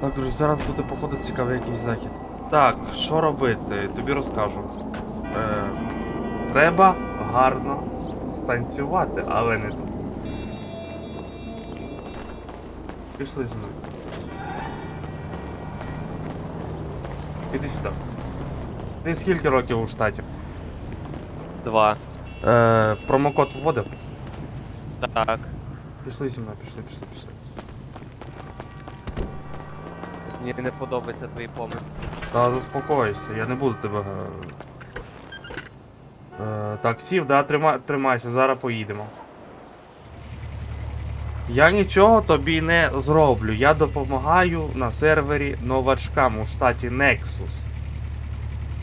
Так, друзі, зараз буде походу цікавий якийсь захід. Так, що робити? Тобі розкажу. Е, треба гарно станцювати, але не тут. Пішли зі мною. Іди сюди. Ти скільки років у штаті? Два. Е, промокод вводив? Так. Пішли зі мною, пішли, пішли, пішли. Мені не подобаються твої помисли. Та заспокойся, я не буду тебе. е, Е, так, сів, да, трима, тримайся, зараз поїдемо. Я нічого тобі не зроблю. Я допомагаю на сервері новачкам у штаті Nexus.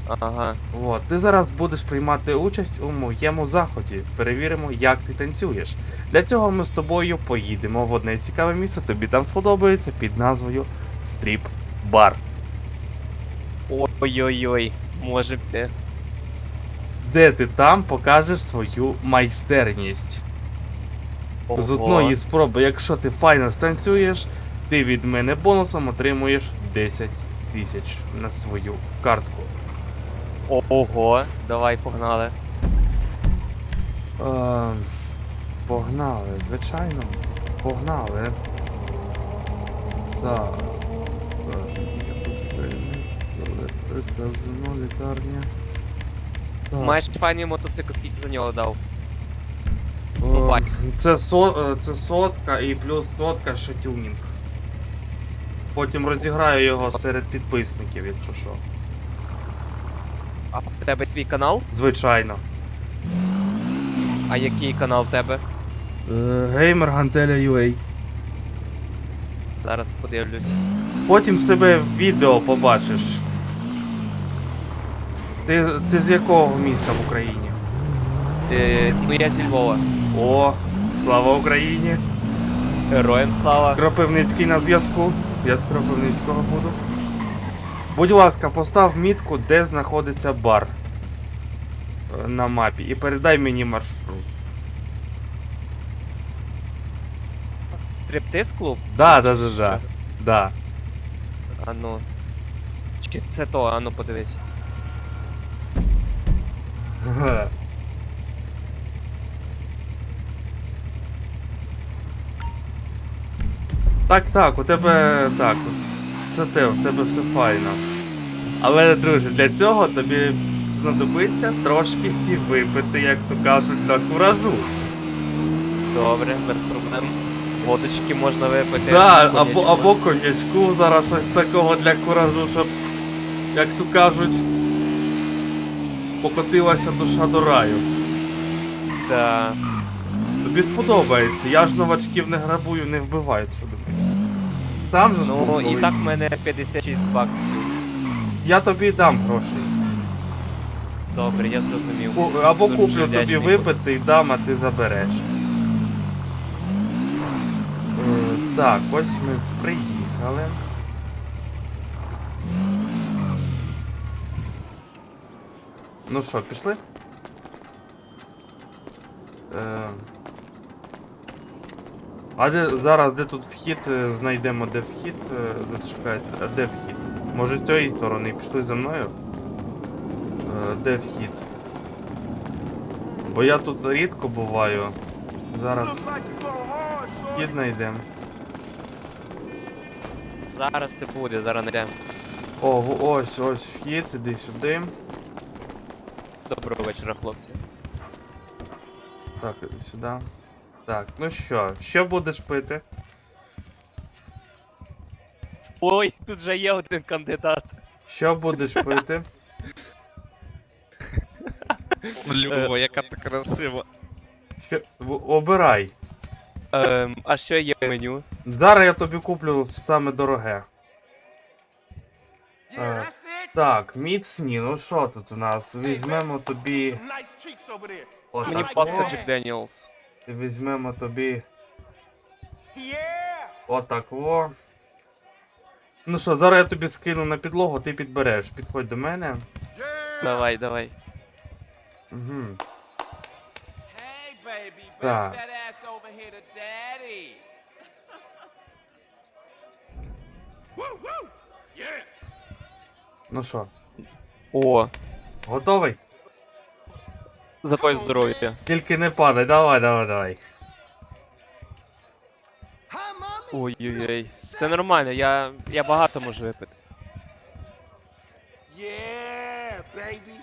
Ага. От, ти зараз будеш приймати участь у моєму заході. Перевіримо, як ти танцюєш. Для цього ми з тобою поїдемо в одне цікаве місце, тобі там сподобається під назвою Стріп Бар. Ой-ой-ой. Може б. де ти там покажеш свою майстерність. З одної спроби, якщо ти файно станцюєш, ти від мене бонусом отримуєш 10 тисяч на свою картку. Ого, давай погнали. Е, погнали, звичайно. Погнали. Так. Казино, лікарня. Так. Маєш файний мотоцикл, скільки за нього дав? О, бать. Це, со, е, це сотка і плюс сотка ще тюнінг. Потім розіграю його серед підписників, якщо що. А в тебе свій канал? Звичайно. А який канал в тебе? Геймер Гантеля UA. Зараз подивлюсь. Потім в себе відео побачиш. Ти, ти з якого міста в Україні? Е, ну я зі Львова. О, слава Україні! Героям слава. Кропивницький на зв'язку. Я з Кропивницького буду. Будь ласка, постав мітку, де знаходиться бар е, на мапі. І передай мені маршрут. Стриптиз клуб? Да, да, да, да. Да. А ну. Чи це то, а ну подивись. Так, так, у тебе так. Це те, у тебе все файно. Але, друже, для цього тобі знадобиться трошки сі випити, як то кажуть, на куражу. Добре, без проблем. Водочки можна випити. Так, або, або конячку зараз щось такого для куражу, щоб, як то кажуть, покотилася душа до раю. Так. Тобі сподобається, я ж новачків не грабую, не вбиваю, думаєш. Сам же ж Ну і так в мене 56 баксів. Я тобі дам гроші. Добре, я зрозумів. Ку- Або Дуже куплю вдячний тобі буду. випити і дам, а ти забереш. Е, Так, ось ми приїхали. Ну що, пішли? Е, А де зараз де тут вхід, е, знайдемо де вхід. е, Зачекайте, а де вхід? Може з цієї сторони пішли за мною? Е, Де вхід? Бо я тут рідко буваю. Зараз вхід знайдемо. Зараз все буде, зараз не йдемо. О, ось, ось вхід, іди сюди. Доброго вечора, хлопці. Так, сюди. Так, ну що, що будеш пити? Ой, тут же є один кандидат. Що будеш пити? Люба, яка ти красива. Що... в- Обирай. Ем, а що є в меню? Зараз я тобі куплю саме дороге. Е, так, міцні, ну що тут у нас? Візьмемо тобі. Мені паска. Джек Деніелс. Візьмемо тобі. Отак во. Ну що, зараз я тобі скину на підлогу, ти підбереш. Підходь до мене. Давай, давай. Угу. Hey, baby, Так. that Ну що, О, готовий? за твоє здоров'я. Тільки не падай, давай, давай, давай. Ой-ой-ой. Все нормально, я, я багато можу випити. Yeah, baby.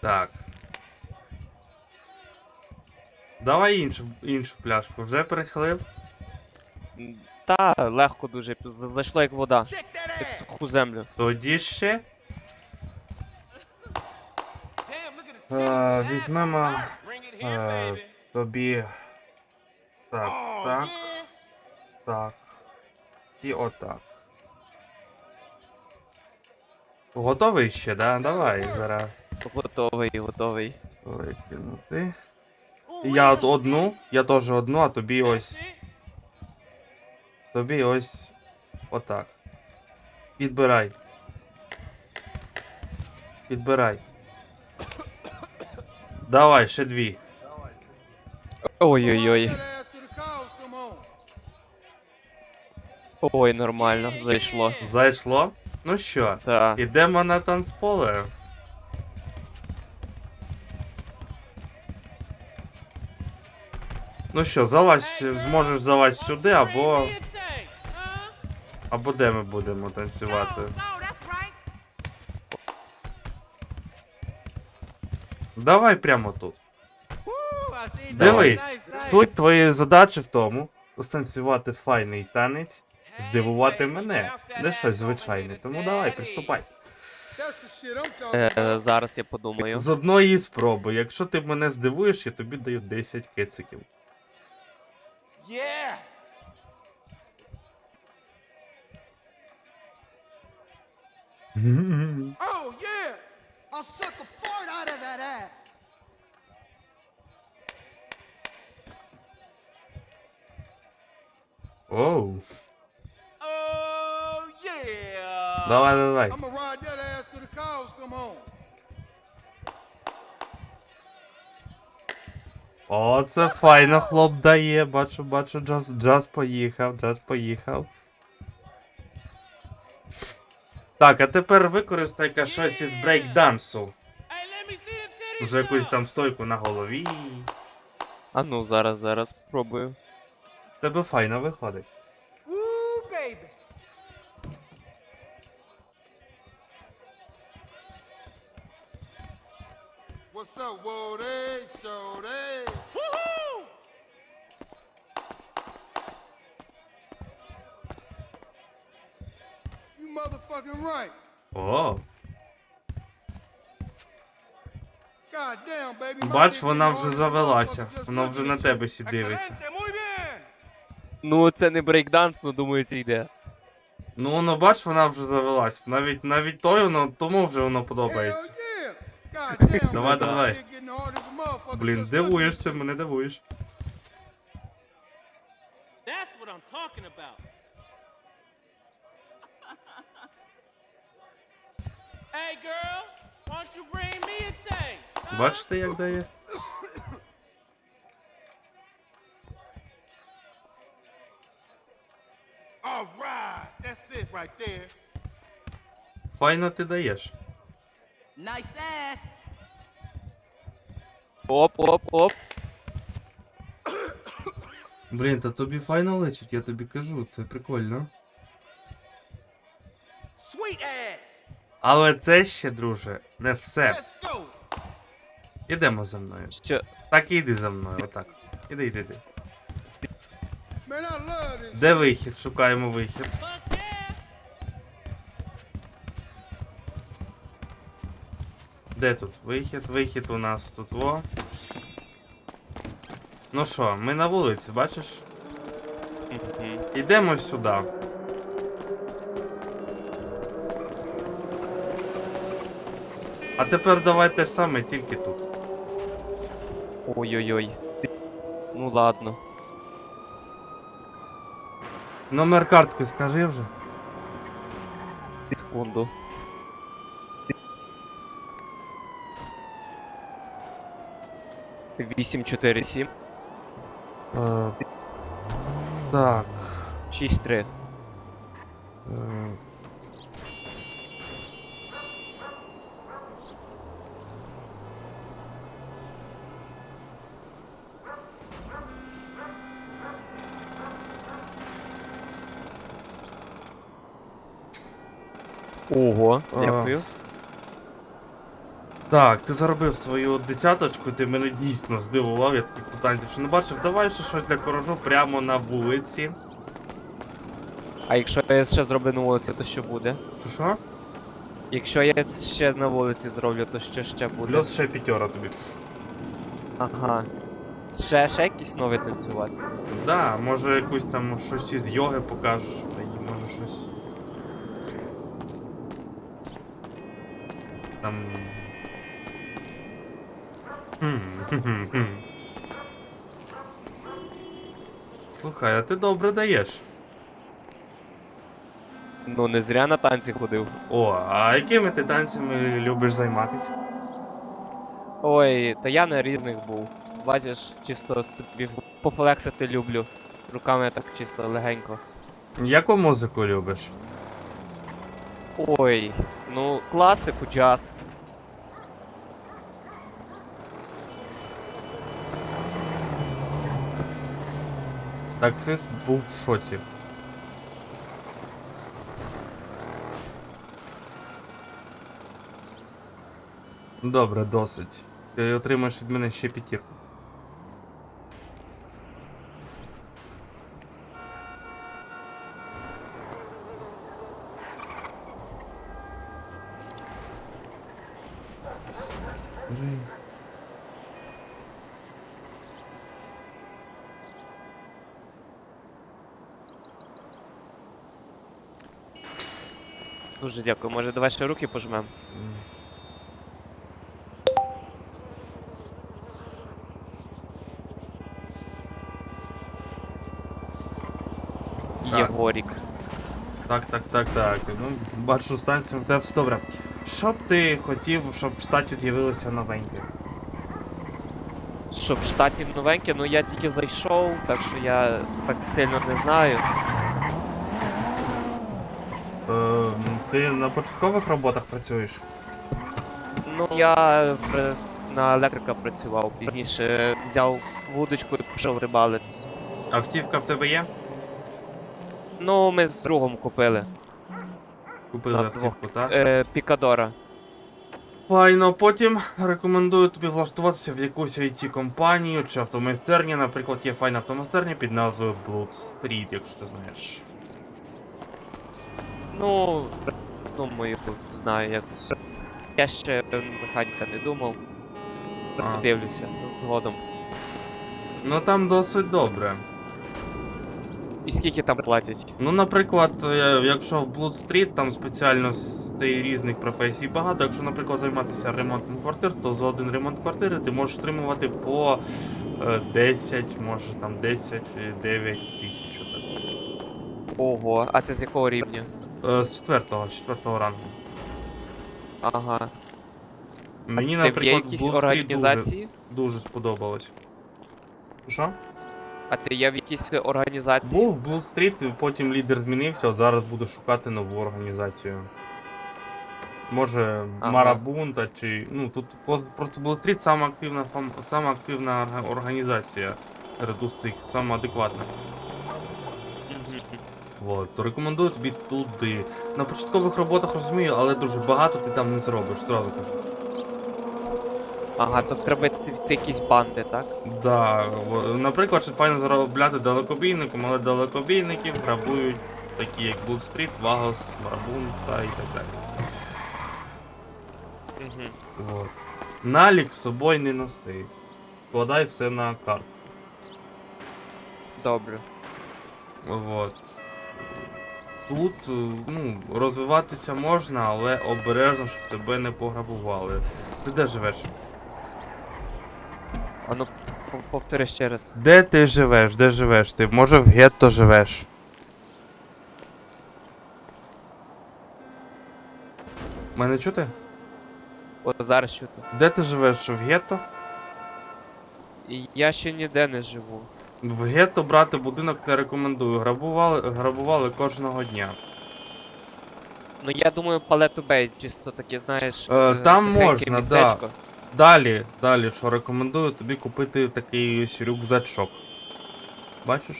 Так. Давай іншу, іншу пляшку. Вже перехилив? М, Та, легко дуже, зайшло як вода. Як суху землю. Тоді ще. Е, візьмемо е, тобі. Так, так, так. І отак. Готовий ще, да? Давай зараз Готовий, готовий. викинути. Я одну, я теж одну, а тобі ось. Тобі ось отак. Підбирай. Підбирай. Давай, ще дві. Ой-ой-ой. Ой, нормально, зайшло. Зайшло? Ну що, Та. ідемо на танцполе. Ну що, залазь, зможеш залазь сюди, або. Або де ми будемо танцювати. Давай прямо тут. Дивись, суть твоєї задачі в тому станцювати файний танець, здивувати мене, не щось звичайне. Тому давай, приступай. Е, зараз я подумаю. З одної спроби. Якщо ти мене здивуєш, я тобі даю 10 кециків. Yeah. Oh, yeah. I'll suck a fart out of that ass. Оу. Oh, yeah. Давай, давай. I'm gonna ride that ass till the cows come home. О, це файно хлоп дає. Бачу, бачу, джаз, джаз поїхав, джаз поїхав. Так, а тепер використай-ка щось із брейкдансу. Вже якусь там стойку на голові. А ну, зараз, зараз спробую. Тебе файно виходить. What's up, Woody? Shorty? Motherfucking right. О, God damn, baby. my бач, вона вже завелася. Вона вже на тебе сі дивиться. Ну, це не брейкданс, ну думаю, це йде. Ну, воно бач, вона вже завелась. Навіть навіть той воно, тому вже воно подобається. Давай, baby, давай. Блін, just looking дивуєш at ти, you. мене дивуєш. That's what I'm talking about. Бачите, як дає? Файно ти даєш. Оп, оп, оп. Блін, та тобі файно лечить, я тобі кажу, це прикольно. Sweet ass. Але це ще, друже, не все. Ідемо за мною. Що? Так і йди за мною, отак. Іди, іди, іди. Де вихід? Шукаємо вихід. Де тут вихід? Вихід у нас тут во. Ну що, ми на вулиці, бачиш? Мгм. Йдемо сюди. А тепер давай те ж саме, тільки тут. Ой-ой-ой. Ну ладно. Номер картки скажи вже. Секунду. Вісім, чотири, сім. Е, так. 6-3. Е, Ого, А. дякую. Так, ти заробив свою десяточку, ти мене дійсно здивував, я таких танців ще не бачив. Давай ще щось для коражу прямо на вулиці. А якщо я ще зроблю на вулиці, то що буде? Що що? Якщо я ще на вулиці зроблю, то що ще буде? Плюс ще п'ятьора тобі. Ага. Ще, ще якісь нові танцювати. Да, може якусь там щось із йоги покажеш, та й може щось. Там. Хм, хм, хм. Слухай, а ти добре даєш. Ну, не зря на танці ходив. О, а якими ти танцями любиш займатися? Ой, та я на різних був. Бачиш, чисто собі пофлексити люблю. Руками так чисто легенько. Яку музику любиш? Ой, ну класику джаз. Таксист був в шоці. Добре, досить. Ти отримаєш від мене ще п'ятірку. Дуже дякую. Може давай ще руки пожмем. Так. Єгорік. Так, так, так, так. Ну, бачу, станція в тебе все добре. Що б ти хотів, щоб в штаті з'явилося новеньке? Щоб в штаті новеньке, ну я тільки зайшов, так що я так сильно не знаю. Е, ти на початкових роботах працюєш? Ну я на електрика працював, пізніше взяв вудочку і пішов рибалитись. Автівка в тебе є? Ну, ми з другом купили. Купили Так, автівку, так? Е, Пікадора. Файно, потім рекомендую тобі влаштуватися в якусь it компанію чи автомайстерню. Наприклад, є файна автомайстерня під назвою Blood Street, якщо ти знаєш. Ну, думаю, знаю якось. Я ще механіка не думав. А. Подивлюся згодом. Ну там досить добре. І скільки там платять? Ну, наприклад, е, якщо в Blood Street там спеціально з різних професій багато, якщо, наприклад, займатися ремонтом квартир, то за один ремонт квартири ти можеш отримувати по е, 10, може там 10, е, 9 тисяч. отак. Ого, а це з якого рівня? Е, З четвертого, з четвертого рангу. Ага. Мені, Ти є наприклад, в якісь Street дуже, організації? дуже сподобалось. Що? А ти є в якійсь організації? Був в Blood Street, потім лідер змінився, от зараз буду шукати нову організацію. Може, Ага. Марабунта чи. Ну, тут просто Blood Street сама активна, фам- сама активна орга- організація серед усіх, сама адекватна. Вот, то рекомендую тобі туди. На початкових роботах розумію, але дуже багато ти там не зробиш, зразу кажу. Ага, то треба йти в якісь банди, так? Да, наприклад, ще файно заробляти далекобійником, але далекобійників грабують такі як Street, Вагос, Марабунта і так далі. Угу. Вот. Налік з собою не носи. Вкладай все на карту. Добре. Вот. Тут е, ну, розвиватися можна, але обережно, щоб тебе не пограбували. Ти де живеш? А ну п- повтори ще раз. Де ти живеш? Де живеш? Ти може в гетто живеш? Мене чути? От зараз тут? Де ти живеш? В гетто? І Я ще ніде не живу. В гетто брати будинок не рекомендую. Грабували, грабували кожного дня. Ну я думаю, Палету Бей, чисто таке, знаєш. Е, е, там можна, містечко. Далі, далі, що рекомендую тобі купити такий ось рюкзачок. Бачиш?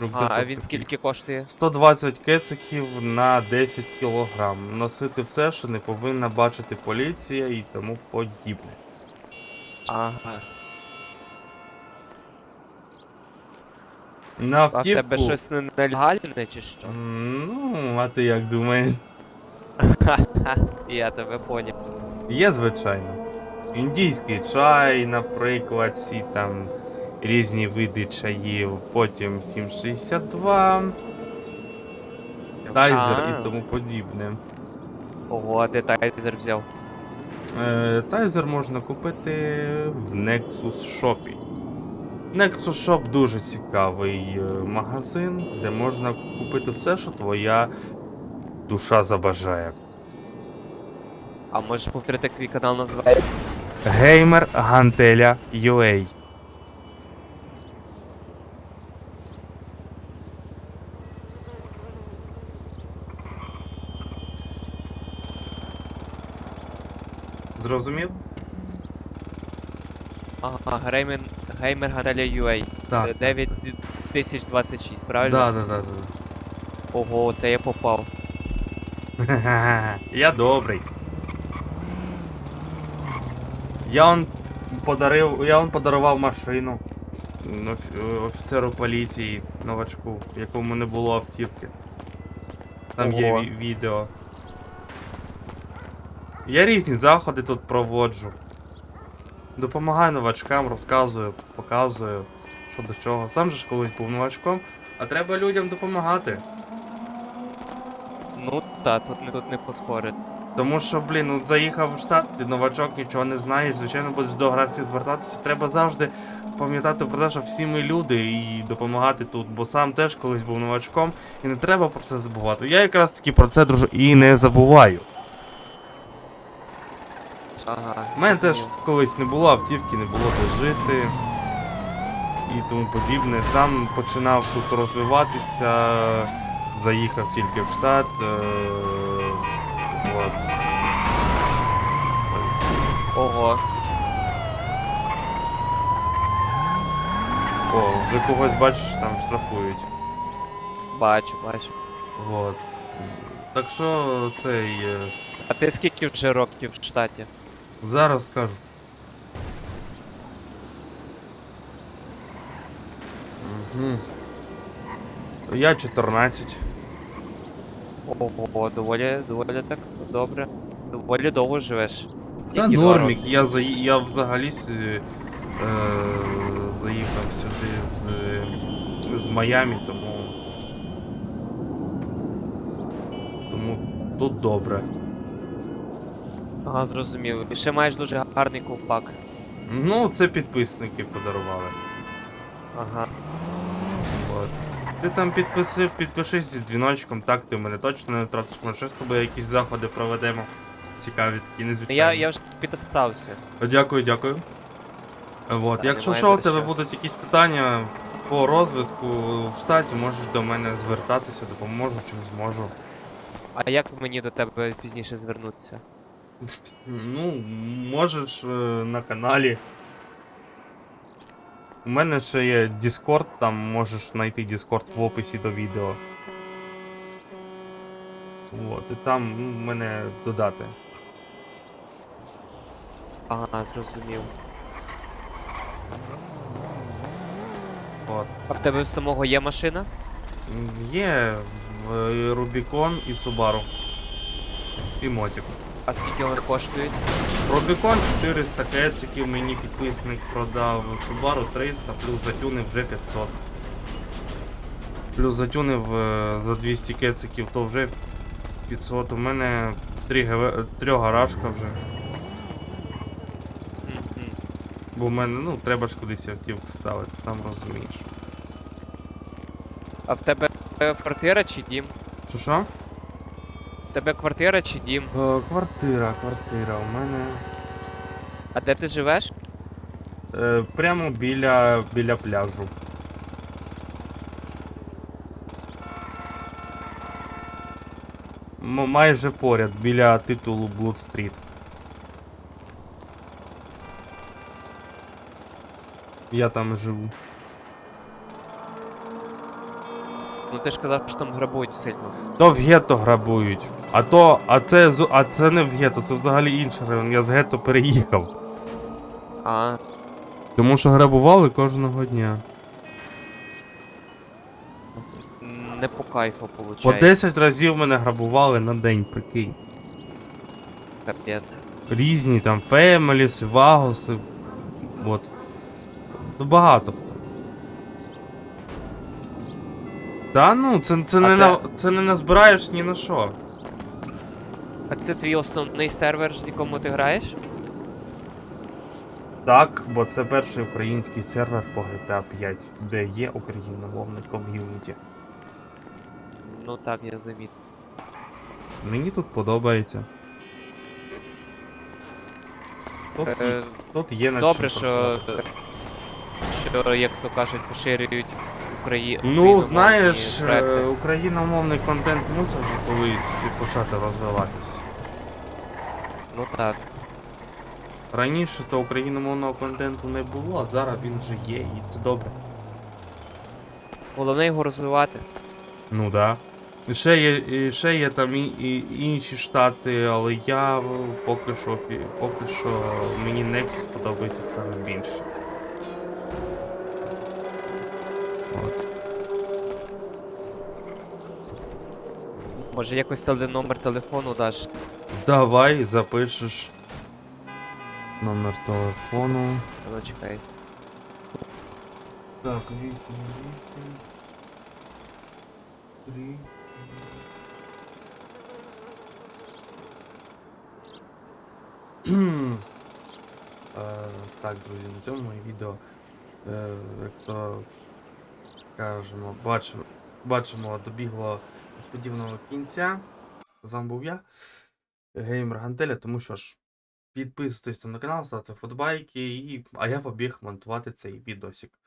А, а він такий. скільки коштує? 120 кециків на 10 кілограм. Носити все, що не повинна бачити поліція і тому подібне. Ага. На А в автівку... тебе щось не- нелегальне чи що? М, Ну, а ти як думаєш? Я тебе поняв. Є, звичайно. Індійський чай, наприклад, всі там різні види чаїв, потім 762, тайзер А, і тому подібне. Ого, а ти тайзер взяв. Е, тайзер можна купити в Nexus Shop. Nexus Shop дуже цікавий е, магазин, де можна купити все, що твоя душа забажає. А можеш повторити, як твій канал називається? Геймер Гантеля UA. Зрозумів? Ага, Геймер, Геймер Гаделя UA. Так. 9026, правильно? Да, да, да, да. Ого, це я попав. Я добрий. Я он подарив. Я он подарував машину м, офіцеру поліції, новачку, якому не було автівки. Там є Ого. ві- відео. Я різні заходи тут проводжу. Допомагаю новачкам, розказую, показую, що до чого. Сам же ж колись був новачком, а треба людям допомагати. Ну та, тут не тут не поспорити. Тому що, блін, ну заїхав в штат, ти новачок, нічого не знаєш, звичайно, будеш до гравців звертатися. Треба завжди пам'ятати про те, що всі ми люди і допомагати тут, бо сам теж колись був новачком, і не треба про це забувати. Я якраз таки про це дружу і не забуваю. Ага. У мене теж колись не було автівки, не було де жити і тому подібне. Сам починав тут розвиватися, заїхав тільки в штат. Е- от. Ого. О, вже когось бачиш, там штрафують. Бачу, бачу. От. Так що цей. е, А ти скільки вже років в штаті? Зараз скажу. Угу. Я 14. Ого, доволі, доволі так добре. Доволі довго живеш. Та Тільки нормік, я, заї... я взагалі е... заїхав сюди з, з Майамі, тому. Тому тут добре. Ага, зрозумів. І ще маєш дуже гарний ковпак. Ну, це підписники подарували. Ага. От. Ти там підписив, підпишись зі дзвіночком, так ти в мене точно не втратиш. Може, ще з тобою якісь заходи проведемо. Цікаві такі, незвичайні. я, я вже підстався. Дякую, дякую. От. Та, Якщо немає що, у тебе що. будуть якісь питання по розвитку в штаті, можеш до мене звертатися, допоможу, чим зможу. А як мені до тебе пізніше звернутися? Ну, можеш е, на каналі. У мене ще є Discord, там можеш знайти Discord в описі до відео. От, і там ну, мене додати. Ага, зрозумів. От. А в тебе в самого є машина? Є в Rubicon і Subaru. І мотик. А скільки вони коштують? Rubicon 400 кециків мені підписник продав, Subaru 300, плюс затюнив вже 500. Плюс затюнив е, за 200 кециків, то вже 500. У мене 3 ГВ, трьох гаражка вже. Бо в мене, ну, треба ж кудись автівку ставити, сам розумієш. А в тебе квартира чи дім? Що що? Тебе квартира чи дім? Е, квартира, квартира. У мене. А де ти живеш? Е, прямо біля, біля пляжу. М- майже поряд, біля титулу Blood Street. Я там живу. Ну ти ж казав, що там грабують сильно. То в гетто грабують. А то, а це, а це не в гетто, це взагалі інший район. Я з гетто переїхав. А, Тому що грабували кожного дня. не по кайфу По 10 разів мене грабували на день, прикинь. Капець. Різні там Фемеліси, Вагоси. От. То багато хто. Та ну, це, це, А не, це- На, це не назбираєш ні на що. А це твій основний сервер, з якому ти граєш? Так, бо це перший український сервер по GTA 5, де є україномовне ком'юніті. Ну так, я замітив. Мені тут подобається. Тут, Е, тут є над Добре, чим що, працювати. що, як то кажуть, поширюють Украї... Ну, знаєш, е, україномовний контент мусив вже колись почати розвиватись. Ну так. Раніше то україномовного контенту не було, а зараз він вже є, і це добре. Головне його розвивати. Ну да. І ще є, і ще є там і, і інші штати, але я поки що поки що мені не сподобається саме більше. Може якось теле- номер телефону даш. Давай запишеш номер телефону. Ну чекай. Так, 8, 8, 3. Е, Так, друзі, на цьому моє відео, е, як то кажемо, бачимо, бачимо, добігло несподіваного кінця. З вами був я, Геймер Гантеля, тому що ж, підписуйтесь на канал, ставте вподобайки, і... а я побіг монтувати цей відосик.